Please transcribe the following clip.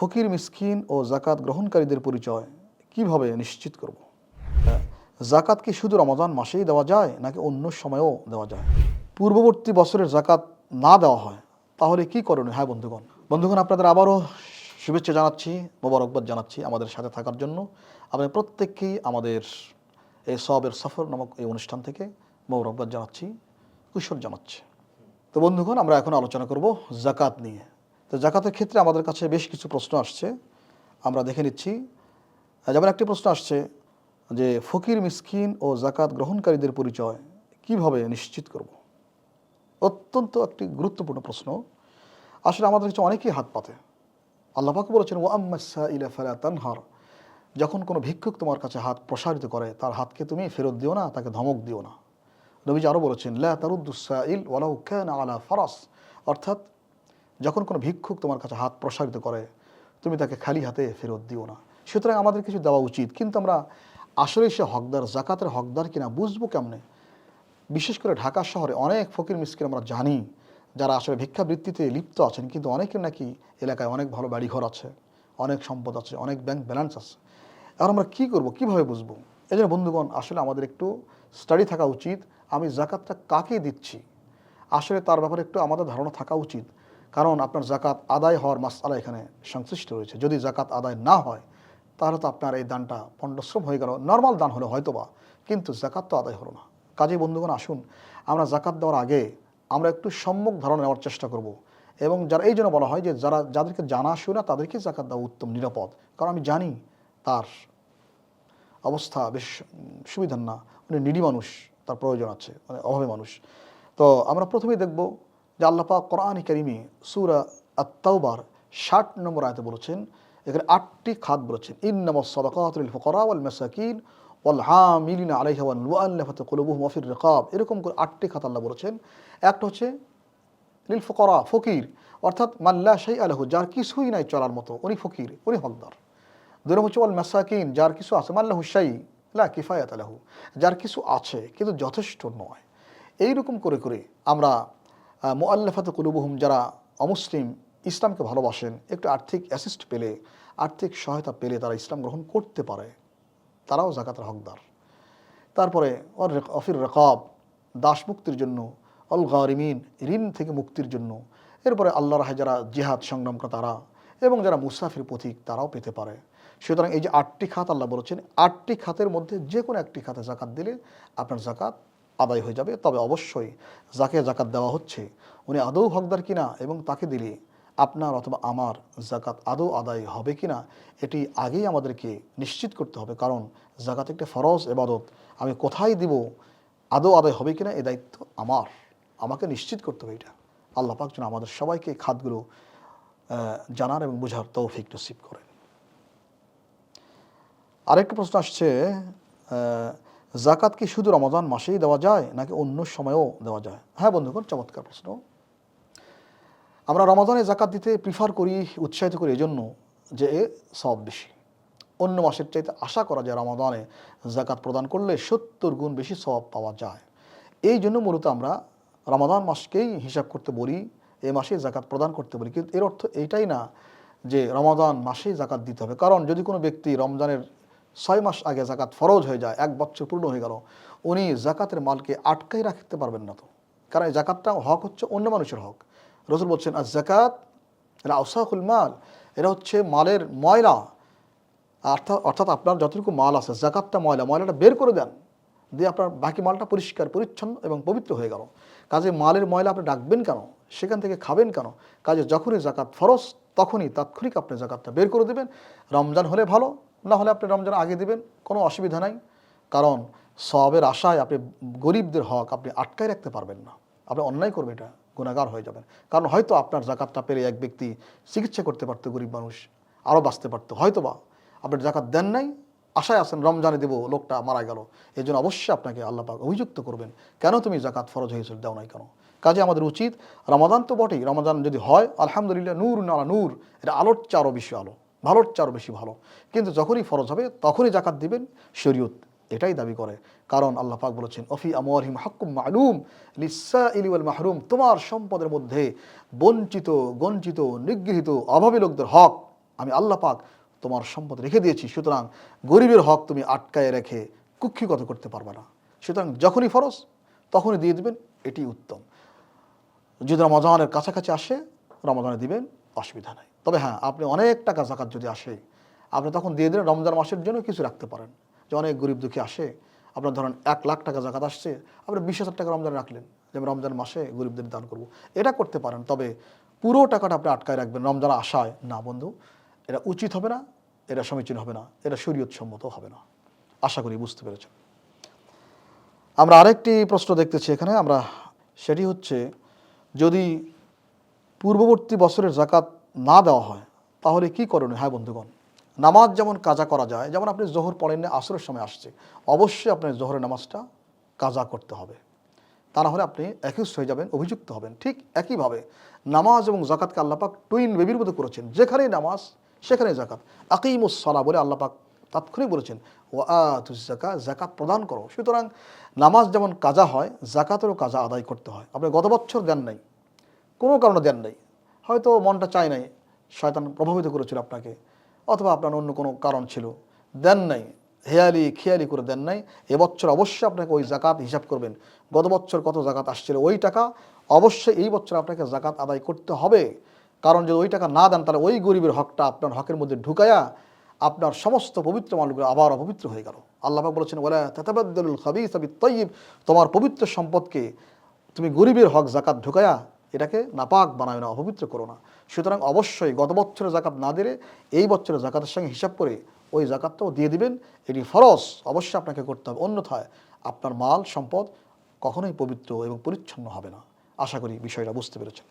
ফকির, মিসকিন ও জাকাত গ্রহণকারীদের পরিচয় কীভাবে নিশ্চিত করব? জাকাত কি শুধু রমজান মাসেই দেওয়া যায় নাকি অন্য সময়েও দেওয়া যায়? পূর্ববর্তী বছরের জাকাত না দেওয়া হয়, তাহলে কি করণীয়? হ্যাঁ বন্ধুগণ। বন্ধুগণ, আপনাদের আবারও শুভেচ্ছা জানাচ্ছি, মোবারকবাদ জানাচ্ছি আমাদের সাথে থাকার জন্য। আপনাদের প্রত্যেককেই আমাদের এই সবের সফর নামক এই অনুষ্ঠান থেকে মোবারকবাদ জানাচ্ছি, কুশল জানাচ্ছি। তো বন্ধুগণ, আমরা এখন আলোচনা করব জাকাত নিয়ে। তো জাকাতের ক্ষেত্রে আমাদের কাছে বেশ কিছু প্রশ্ন আসছে। আমরা দেখে নিচ্ছি। যেমন একটি প্রশ্ন আসছে যে, ফকির, মিসকিন ও জাকাত গ্রহণকারীদের পরিচয় কীভাবে নিশ্চিত করব? অত্যন্ত একটি গুরুত্বপূর্ণ প্রশ্ন। আসলে আমাদের কাছে অনেকেই হাত পাতে। আল্লাহ পাক বলেছেন ও আম্মাসা ইলা ফালা তানহার। যখন কোনো ভিক্ষুক তোমার কাছে হাত প্রসারিত করে, তার হাতকে তুমি ফেরত দিও না, তাকে ধমক দিও না। নবীজি আরও বলেছেন, লা তারুদ্দুসাইল ওয়ালাউ কানা আলা ফারাস। অর্থাৎ যখন কোনো ভিক্ষুক তোমার কাছে হাত প্রসারিত করে, তুমি তাকে খালি হাতে ফেরত দিও না। সুতরাং আমাদের কিছু দেওয়া উচিত। কিন্তু আমরা আসলে সে হকদার, জাকাতের হকদার কিনা বুঝব কেমনে? বিশেষ করে ঢাকা শহরে অনেক ফকির মিসকিন আমরা জানি, যারা আসলে ভিক্ষাবৃত্তিতে লিপ্ত আছেন, কিন্তু অনেকের নাকি এলাকায় অনেক ভালো বাড়িঘর আছে, অনেক সম্পদ আছে, অনেক ব্যাংক ব্যালেন্স আছে। আর আমরা কী করব, কীভাবে বুঝব? এই জন্য বন্ধুগণ, আসলে আমাদের একটু স্টাডি থাকা উচিত। আমি জাকাতটা কাকে দিচ্ছি? আসলে তার ব্যাপারে একটু আমাদের ধারণা থাকা উচিত। কারণ আপনার জাকাত আদায় হওয়ার মাসালা এখানে সংশ্লিষ্ট রয়েছে। যদি জাকাত আদায় না হয়, তাহলে তো আপনার এই দানটা পণ্ডশ্রম হয়ে গেল। নর্মাল দান হলে হয়তো বা কিন্তু জাকাত তো আদায় হলো না। কাজে বন্ধুগণ, আসুন, আমরা জাকাত দেওয়ার আগে আমরা একটু সম্মুখ ধারণা নেওয়ার চেষ্টা করব। এবং যারা এই জন্য বলা হয় যে যারা, যাদেরকে জানা শুনে তাদেরকে জাকাত দেওয়া উত্তম, নিরাপদ। কারণ আমি জানি তার অবস্থা বেশ সুবিধার না। উনি নিডি মানুষ, তার প্রয়োজন আছে মানে অভাবে মানুষ। তো আমরা প্রথমেই দেখব যে আল্লাপা কোরআন কারিমি সুরা আত্মাউবার ষাট নম্বর আয়তে বলেছেন, এখানে আটটি খাত বলেছেন ইন্নাম সদাকাতুল ফকরা মাসাকিন ওয়াল হামিলিনা আলাইহা ওয়াল মুআল্লাফাত কুলুবুহুম ওয়া ফির রিকাব। এরকম করে আটটি খাত আল্লাহ বলেছেন। একটা হচ্ছে, লিল ফকরা, ফকির। অর্থাৎ মাল্লা শাই আলহু যার কিছুই নাই চলার মতো, উনি ফকির, উনি হকদার। নম্বর হচ্ছে, ওয়াল মাসাকিন, যার কিছু আছে মাল্লাহু শাই লা কিফায়াত আলাহু যার কিছু আছে, কিন্তু যথেষ্ট নয়। এইরকম করে করে আমরা মোয়াল্লাফাত কুলুবহুম, যারা অমুসলিম, ইসলামকে ভালোবাসেন, একটু আর্থিক অ্যাসিস্ট পেলে, আর্থিক সহায়তা পেলে তারা ইসলাম গ্রহণ করতে পারে। তারাও জাকাতের হকদার। তারপরে অফির রেকাব দাস মুক্তির জন্য অল গারিমিন ঋণ থেকে মুক্তির জন্য। এরপরে আল্লাহ রাহে যারা জিহাদ সংগ্রাম করে তারা, এবং যারা মুসাফির পথিক তারাও পেতে পারে। সুতরাং এই যে আটটি খাত আল্লাহ বলেছেন, আটটি খাতের মধ্যে যে কোনো একটি খাতে জাকাত দিলে আপনার জাকাত আদায় হয়ে যাবে। তবে অবশ্যই যাকে জাকাত দেওয়া হচ্ছে, উনি আদৌ হকদার কিনা এবং তাকে দিলে আপনার অথবা আমার জাকাত আদৌ আদায় হবে কিনা, এটি আগেই আমাদেরকে নিশ্চিত করতে হবে। কারণ জাকাত একটা ফরজ এবাদত আমি কোথায় দিব, আদৌ আদায় হবে কিনা, এ দায়িত্ব আমার। আমাকে নিশ্চিত করতে হবে এটা। আল্লাহ পাক যেন আমাদের সবাইকে খাতগুলো জানার এবং বোঝার তৌফিক নসিব করেন। আরেকটা প্রশ্ন আসছে জাকাত কি শুধু রমজান মাসেই দেওয়া যায় নাকি অন্য সময়েও দেওয়া যায়? হ্যাঁ বন্ধুগণ, চমৎকার প্রশ্ন। আমরা রমাদানে জাকাত দিতে প্রিফার করি, উৎসাহিত করি এজন্য যে এ সব বেশি। অন্য মাসের চাইতে আশা করা যায় রমাদানে জাকাত প্রদান করলে সত্তর গুণ বেশি সব পাওয়া যায়। এই জন্য মূলত আমরা রমাদান মাসকেই হিসাব করতে বলি, এ মাসে জাকাত প্রদান করতে বলি। কিন্তু এর অর্থ এইটাই না যে রমাদান মাসেই জাকাত দিতে হবে। কারণ যদি কোনো ব্যক্তি রমজানের ছয় মাস আগে জাকাত ফরজ হয়ে যায়, এক বছর পূর্ণ হয়ে গেল। উনি জাকাতের মালকে আটকাই রাখতে পারবেন না তো। কারণ এই জাকাতটা হক হচ্ছে অন্য মানুষের হক। রসুল বলছেন আর জাকাত, এরা আউসাকুল মাল, এরা হচ্ছে মালের ময়লা। অর্থাৎ অর্থাৎ আপনার যতটুকু মাল আছে, জাকাতটা ময়লা, ময়লাটা বের করে দেন। দিয়ে আপনার বাকি মালটা পরিষ্কার, পরিচ্ছন্ন এবং পবিত্র হয়ে গেল। কাজে মালের ময়লা আপনি ডাকবেন কেন? সেখান থেকে খাবেন কেন? কাজে যখনই জাকাত ফরজ, তখনই তাৎক্ষণিক আপনি জাকাতটা বের করে দেবেন। রমজান হলে ভালো না হলে আপনি রমজান আগে দিবেন, কোনো অসুবিধা নাই। কারণ সবের আশায় আপনি গরিবদের হক আপনি আটকায় রাখতে পারবেন না। আপনি অন্যায় করবেন এটা গুণাগার হয়ে যাবেন। কারণ হয়তো আপনার জাকাতটা পেলে এক ব্যক্তি চিকিৎসা করতে পারতো, গরিব মানুষ, আরও বাঁচতে পারতো। হয়তো বা আপনি জাকাত দেন নাই, আশায় আছেন রমজানে দেবো, লোকটা মারা গেল। এই জন্য অবশ্যই আপনাকে আল্লাহ পাক অভিযুক্ত করবেন। কেন তুমি জাকাত ফরজ হয়েছিল দেও নাই কেন? কাজে আমাদের উচিত, রমাদান তো বটেই, রমাদান যদি হয়, আলহামদুলিল্লাহ, নূর নালা নূর, এটা আলোর চারও বিশ্ব আলো। ভালোর চারও বেশি ভালো। কিন্তু যখনই ফরজ হবে, তখনই জাকাত দিবেন শরীয়ত। এটাই দাবি করে। কারণ আল্লাহ পাক বলেছেন অফি আমরিম হাক্কুম মালুম লিসা ইলিউল মাহরুম। তোমার সম্পদের মধ্যে বঞ্চিত, গঞ্চিত, নিগৃহীত, অভাবী লোকদের হক আমি আল্লাহ পাক তোমার সম্পদ রেখে দিয়েছি। সুতরাং গরিবের হক তুমি আটকায় রেখে কুক্ষিগত করতে পারবে না। সুতরাং যখনই ফরজ, তখনই দিয়ে দিবেন, এটি উত্তম। যদি রমজানের কাছাকাছি আসে, রমজানে দিবেন, অসুবিধা নেই। তবে হ্যাঁ আপনি অনেক টাকা জাকাত যদি আসে, আপনি তখন দিয়ে দিলেন রমজান মাসের জন্য কিছু রাখতে পারেন। যে অনেক গরিব দুঃখী আসে, আপনার ধরেন এক লাখ টাকা জাকাত আসছে, আপনি বিশ হাজার টাকা রমজান রাখলেন, যে আমি রমজান মাসে গরিবদের দান করব। এটা করতে পারেন, তবে পুরো টাকাটা আপনি আটকায় রাখবেন রমজান আশায়। না বন্ধু, এটা উচিত হবে না, এটা সমীচীন হবে না, এটা শরীয়ত সম্মত হবে না। আশা করি বুঝতে পেরেছেন। আমরা আরেকটি প্রশ্ন দেখতেছি এখানে, আমরা সেটি হচ্ছে, যদি পূর্ববর্তী বছরের জাকাত না দেওয়া হয়, তাহলে কি করণীয়? হ্যাঁ বন্ধুগণ, নামাজ যেমন কাজা করা যায়, যেমন আপনি জোহর পড়েন আসরের সময় আসছে, অবশ্যই আপনার জোহরের নামাজটা কাজা করতে হবে। তা না হলে আপনি অ্যাকিউজ হয়ে যাবেন, অভিযুক্ত হবেন। ঠিক একইভাবে নামাজ এবং জাকাতকে আল্লাপাক টুইন বেবির মতো করেছেন। যেখানেই নামাজ, সেখানেই জাকাত আকিমুসলা বলে আল্লাপাক তাৎক্ষণিক বলেছেন ও জাকা জাকাত প্রদান করো। সুতরাং নামাজ যেমন কাজা হয় জাকাতেরও কাজা আদায় করতে হয়। আপনি গত বছর দেন নাই, কোনো কারণে দেন নাই। হয়তো মনটা চায় নাই, শয়তান প্রভাবিত করেছিল আপনাকে, অথবা আপনার অন্য কোনো কারণ ছিল, দেন নাই, হেয়ালি খেয়ালি করে দেন নাই, এবছর অবশ্যই আপনাকে ওই জাকাত হিসাব করবেন। গত বছর কত জাকাত আসছিল ওই টাকা? অবশ্যই এই বছর আপনাকে জাকাত আদায় করতে হবে। কারণ যদি ওই টাকা না দেন, তাহলে ওই গরিবের হকটা আপনার হকের মধ্যে ঢুকায়া আপনার সমস্ত পবিত্র মালগুলো আবার অপবিত্র হয়ে গেল। আল্লাহাক বলেছেন ওলা খাবিস আবি তৈব তোমার পবিত্র সম্পদকে তুমি গরিবের হক জাকাত ঢুকায়া এটাকে নাপাক বানায় না অপবিত্র করো না। সুতরাং অবশ্যই গত বছরের জাকাত না দিলে এই বছরের জাকাতের সঙ্গে হিসাব করে ওই জাকাতটাও দিয়ে দিবেন। এটি ফরজ, অবশ্যই আপনাকে করতে হবে। অন্যথায় আপনার মাল, সম্পদ কখনোই পবিত্র এবং পরিচ্ছন্ন হবে না। আশা করি বিষয়টা বুঝতে পেরেছেন।